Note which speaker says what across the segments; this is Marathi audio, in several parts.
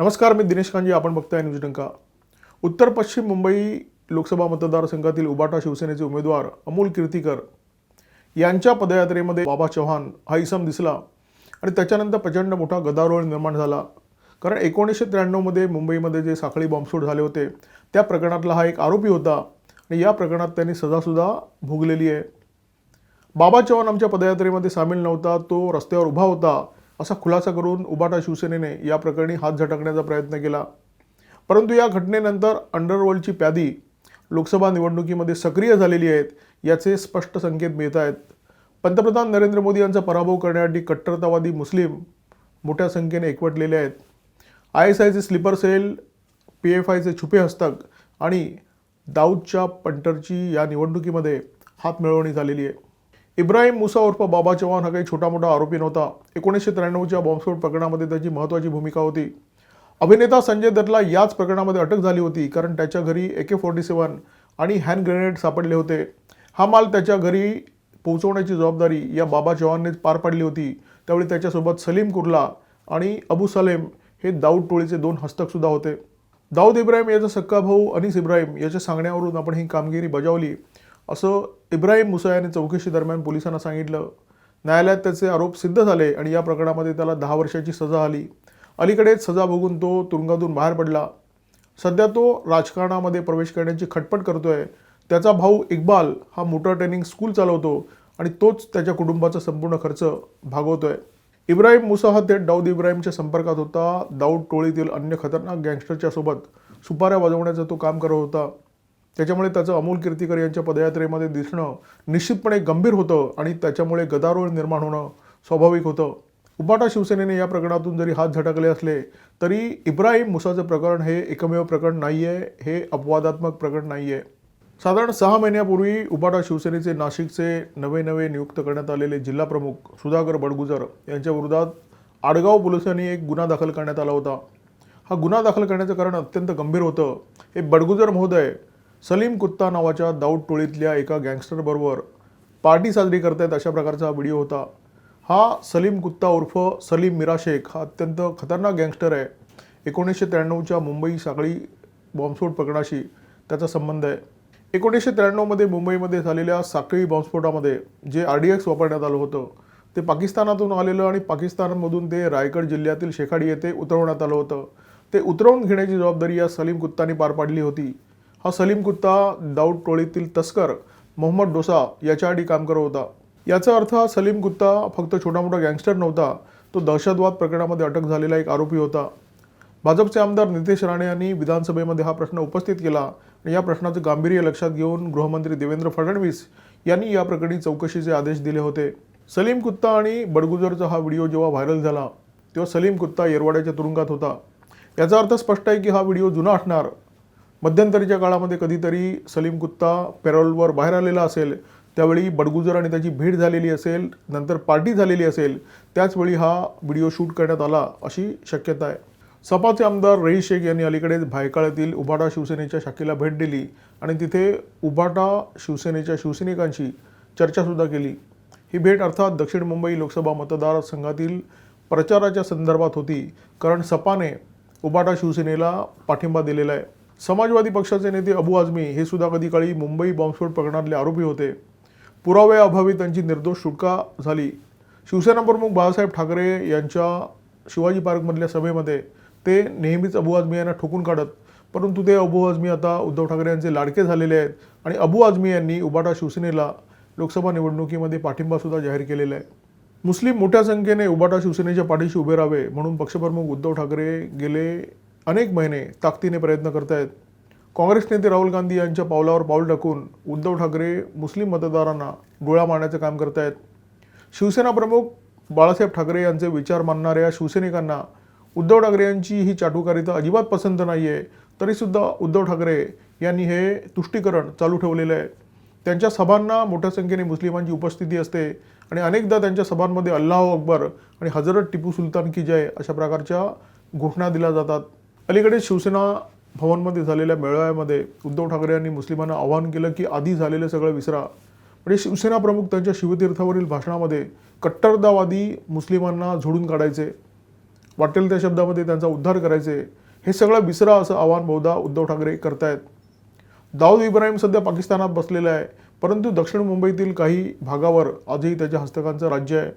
Speaker 1: नमस्कार मी दिनेश कांजी आपण बघताय न्यूज डंका. उत्तर पश्चिम मुंबई लोकसभा मतदारसंघातील उबाटा शिवसेनेचे उमेदवार अमोल कीर्तीकर यांच्या पदयात्रेमध्ये बाबा चव्हाण हा इसम दिसला आणि त्याच्यानंतर प्रचंड मोठा गदारोळ निर्माण झाला. कारण एकोणीसशे त्र्याण्णवमध्ये मुंबईमध्ये जे साखळी बॉम्बस्फोट झाले होते त्या प्रकरणातला हा एक आरोपी होता आणि या प्रकरणात त्यांनी सजासुद्धा भोगलेली आहे. बाबा चव्हाण आमच्या पदयात्रेमध्ये सामील नव्हता तो रस्त्यावर उभा होता. असा खुलासा करून उबाटा शिवसेनेने या प्रकरणी हात झटकण्याचा प्रयत्न केला. परंतु या घटनेनंतर अंडरवर्ल्डची प्यादी लोकसभा निवडणुकीमध्ये सक्रिय झालेली आहेत याचे स्पष्ट संकेत मिळत आहेत पंतप्रधान नरेंद्र मोदी यांचा पराभव करण्यासाठी कट्टरतावादी मुस्लिम मोठ्या संख्येने एकवटलेले आहेत. आय एस आयचे स्लीपर सेल पी एफ आयचे छुपे हस्तक आणि दाऊदच्या पंटरची या निवडणुकीमध्ये हात मिळवणी झालेली आहे. इब्राहिम मुसा उर्फ बाबा चव्हाण हा काही छोटा मोठा आरोपी नव्हता. एकोणीसशे त्र्याण्णवच्या बॉम्बस्फोट प्रकरणामध्ये त्याची महत्त्वाची भूमिका होती. अभिनेता संजय दत्तला याच प्रकरणामध्ये अटक झाली होती कारण त्याच्या घरी ए के फोर्टी सेवन आणि हँड ग्रेनेड सापडले होते. हा माल त्याच्या घरी पोहोचवण्याची जबाबदारी या बाबा चव्हाणनेच पार पाडली होती. त्यावेळी त्याच्यासोबत सलीम कुर्ला आणि अबू सलेम हे दाऊद टोळीचे दोन हस्तकसुद्धा होते. दाऊद इब्राहिम याचा सक्का भाऊ अनिस इब्राहिम याच्या सांगण्यावरून आपण ही कामगिरी बजावली. असं इब्राहिम मुसा याने चौकशी दरम्यान पोलिसांना सांगितलं. न्यायालयात त्याचे आरोप सिद्ध झाले आणि या प्रकरणामध्ये त्याला दहा वर्षाची सजा आली. अलीकडेच सजा भोगून तो तुरुंगातून बाहेर पडला. सध्या तो राजकारणामध्ये प्रवेश करण्याची खटपट करतोय. त्याचा भाऊ इक्बाल हा मोटर ट्रेनिंग स्कूल चालवतो आणि तोच त्याच्या कुटुंबाचा संपूर्ण खर्च भागवतोय. इब्राहिम मुसा हा थेट दाऊद इब्राहिमच्या संपर्कात होता. दाऊद टोळीतील अन्य खतरनाक गँगस्टरच्या सोबत सुपाऱ्या वाजवण्याचं तो काम करत होता. त्याच्यामुळे त्याचं अमोल कीर्तीकर यांच्या पदयात्रेमध्ये दिसणं निश्चितपणे गंभीर होतं आणि त्याच्यामुळे गदारोळ निर्माण होणं स्वाभाविक होतं. उपाटा शिवसेनेने या प्रकरणातून जरी हात झटकले असले तरी इब्राहिम मुसाचं प्रकरण हे एकमेव प्रकरण नाही आहे हे अपवादात्मक प्रकरण नाही आहे साधारण सहा महिन्यापूर्वी उबाटा शिवसेनेचे नाशिकचे नवे नवे नियुक्त करण्यात आलेले जिल्हाप्रमुख सुधाकर बडगुजर यांच्या विरोधात आडगाव पोलिसांनी एक गुन्हा दाखल करण्यात आला होता. हा गुन्हा दाखल करण्याचं कारण अत्यंत गंभीर होतं. हे बडगुजर महोदय सलीम कुत्ता नावाच्या दाऊद टोळीतल्या एका गँगस्टरबरोबर पार्टी साजरी करतायत अशा प्रकारचा व्हिडिओ होता. हा सलीम कुत्ता उर्फ सलीम मिरा शेख हा अत्यंत खतरनाक गँगस्टर आहे. एकोणीसशे त्र्याण्णवच्या मुंबई साखळी बॉम्बस्फोट प्रकरणाशी त्याचा संबंध आहे. एकोणीसशे त्र्याण्णवमध्ये मुंबईमध्ये झालेल्या साखळी बॉम्बस्फोटामध्ये जे आर डी एक्स वापरण्यात आलं होतं ते पाकिस्तानातून आलेलं आणि पाकिस्तानमधून ते रायगड जिल्ह्यातील शेखाडी येथे उतरवण्यात आलं होतं. ते उतरवून घेण्याची जबाबदारी या सलीम कुत्तानी पार पाडली होती. हा सलीम कुत्ता दाऊद टोळीतील तस्कर मोहम्मद डोसा याच्या आधी काम करत होता. याचा अर्थ हा सलीम कुत्ता फक्त छोटा मोठा गँगस्टर नव्हता तो दहशतवाद प्रकरणामध्ये अटक झालेला एक आरोपी होता. भाजपचे आमदार नितेश राणे यांनी विधानसभेमध्ये हा प्रश्न उपस्थित केला आणि या प्रश्नाचं गांभीर्य लक्षात घेऊन गृहमंत्री देवेंद्र फडणवीस यांनी या प्रकरणी चौकशीचे आदेश दिले होते. सलीम कुत्ता आणि बडगुजरचा हा व्हिडिओ जेव्हा व्हायरल झाला तेव्हा सलीम कुत्ता येरवाड्याच्या तुरुंगात होता. याचा अर्थ स्पष्ट आहे की हा व्हिडिओ जुना असणार. मध्यंतरीच्या काळामध्ये कधीतरी सलीम गुत्ता पॅरोलवर बाहेर आलेला असेल त्यावेळी बडगुजर आणि त्याची भेट झालेली असेल नंतर पार्टी झालेली असेल त्याचवेळी हा व्हिडिओ शूट करण्यात आला अशी शक्यता आहे. सपाचे आमदार रईस शेख यांनी अलीकडेच भायकाळ्यातील उभाटा शिवसेनेच्या शाखेला भेट दिली आणि तिथे उभाटा शिवसेनेच्या शिवसैनिकांशी चर्चासुद्धा केली. ही भेट अर्थात दक्षिण मुंबई लोकसभा मतदारसंघातील प्रचाराच्या संदर्भात होती कारण सपाने उबाटा शिवसेनेला पाठिंबा दिलेला आहे. समाजवादी पक्षाचे नेते अबू आझमी हे सुद्धा कधी काळी मुंबई बॉम्बस्फोट प्रकरणातले आरोपी होते. पुराव्याअभावी त्यांची निर्दोष सुटका झाली. शिवसेना प्रमुख बाळासाहेब ठाकरे यांच्या शिवाजी पार्कमधल्या सभेमध्ये ते नेहमीच अबू आझमी यांना ठोकून काढत परंतु ते अबू आझमी आता उद्धव ठाकरे यांचे लाडके झालेले आहेत आणि अबू आझमी यांनी उबाटा शिवसेनेला लोकसभा निवडणुकीमध्ये पाठिंबासुद्धा जाहीर केलेला आहे. मुस्लिम मोठ्या संख्येने उबाटा शिवसेनेच्या पाठीशी उभे राहावे म्हणून पक्षप्रमुख उद्धव ठाकरे गेले अनेक महिने ताकदीने प्रयत्न करत आहेत काँग्रेस नेते राहुल गांधी यांच्या पावलावर पाऊल टाकून उद्धव ठाकरे मुस्लिम मतदारांना डोळा मारण्याचं काम करत आहेत शिवसेना प्रमुख बाळासाहेब ठाकरे यांचे विचार मानणाऱ्या शिवसैनिकांना उद्धव ठाकरे यांची ही चाटुकारिता अजिबात पसंत नाही आहे तरीसुद्धा उद्धव ठाकरे यांनी हे तुष्टीकरण चालू ठेवलेलं आहे. त्यांच्या सभांना मोठ्या संख्येने मुस्लिमांची उपस्थिती असते आणि अनेकदा त्यांच्या सभांमध्ये अल्लाह अकबर आणि हजरत टिपू सुलतान की जय अशा प्रकारच्या घोषणा दिल्या जातात. अलीकडे शिवसेना भवनमध्ये झालेल्या मेळाव्यामध्ये उद्धव ठाकरे यांनी मुस्लिमांना आवाहन केलं की आधी झालेलं सगळं विसरा. म्हणजे शिवसेना प्रमुख त्यांच्या शिवतीर्थावरील भाषणामध्ये कट्टरतावादी मुस्लिमांना झोडून काढायचे वाटेल त्या शब्दामध्ये त्यांचा उद्धार करायचे हे सगळं विसरा असं आव्हान बहुधा उद्धव ठाकरे करतायत. दाऊद इब्राहिम सध्या पाकिस्तानात बसलेला आहे परंतु दक्षिण मुंबईतील काही भागावर आजही त्याच्या हस्तकांचं राज्य आहे.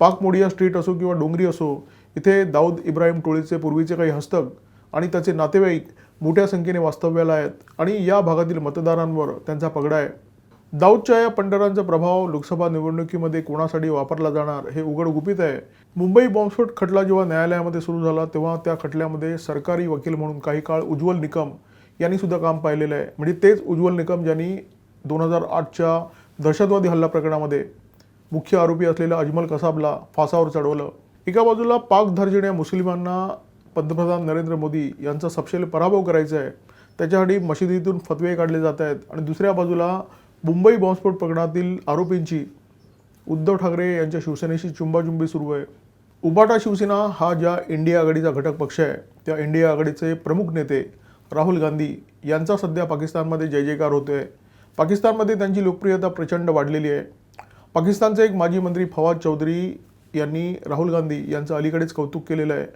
Speaker 1: पाक मोडिया स्ट्रीट असो किंवा डोंगरी असो इथे दाऊद इब्राहिम टोळीचे पूर्वीचे काही हस्तक आणि त्याचे नातेवाईक मोठ्या संख्येने वास्तव्याला आहेत. आणि या भागातील मतदारांवर त्यांचा पगडा आहे. दाऊदच्या या पंढरांचा प्रभाव लोकसभा निवडणुकीमध्ये कोणासाठी वापरला जाणार हे उघड गुपित आहे. मुंबई बॉम्बस्फोट खटला जेव्हा न्यायालयामध्ये सुरू झाला तेव्हा त्या खटल्यामध्ये सरकारी वकील म्हणून काही काळ उज्ज्वल निकम यांनी सुद्धा काम पाहिलेलं आहे. म्हणजे तेच उज्ज्वल निकम ज्यांनी दोन हजार आठच्या दहशतवादी हल्ला प्रकरणामध्ये मुख्य आरोपी असलेल्या अजमल कसाबला फासावर चढवलं. एका बाजूला पाक धर्जिण्या मुस्लिमांना पंतप्रधान नरेंद्र मोदी यांचा सपशेल पराभव करायचा आहे. त्याच्यासाठी मशिदीतून फतवे काढले जात आहेत. आणि दुसऱ्या बाजूला मुंबई बॉम्बस्फोट प्रकरणातील आरोपींची उद्धव ठाकरे यांच्या शिवसेनेशी चुंबाचुंबी सुरू आहे. उबाटा शिवसेना हा ज्या इंडिया आघाडीचा घटक पक्ष आहे त्या इंडिया आघाडीचे प्रमुख नेते राहुल गांधी यांचा सध्या पाकिस्तानमध्ये जय जयकार होतो आहे पाकिस्तानमध्ये त्यांची लोकप्रियता प्रचंड वाढलेली आहे. पाकिस्तानचे एक माजी मंत्री फवाद चौधरी यांनी राहुल गांधी यांचं अलीकडेच कौतुक केलेलं आहे.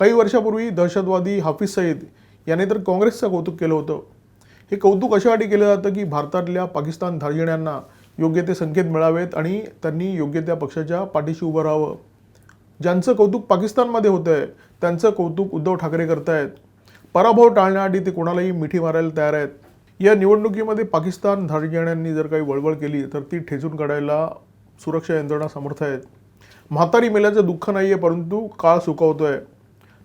Speaker 1: काही वर्षापूर्वी दहशतवादी हाफिज सईद याने तर काँग्रेसचं कौतुक केलं होतं. हे कौतुक अशासाठी केलं जातं की भारतातल्या पाकिस्तान धार्जिण्यांना योग्य ते संकेत मिळावेत आणि त्यांनी योग्य त्या पक्षाच्या पाठीशी उभं राहावं. ज्यांचं कौतुक पाकिस्तानमध्ये होतं आहे त्यांचं कौतुक उद्धव ठाकरे करतायत. पराभव टाळण्यासाठी ते कोणालाही मिठी मारायला तयार आहेत. या निवडणुकीमध्ये पाकिस्तान धार्जिण्यांनी जर काही वळवळ केली तर ती ठेचून काढायला सुरक्षा यंत्रणा समर्थ आहेत. म्हातारी मेल्याचं दुःख नाही आहे परंतु काळ सुकवतोय.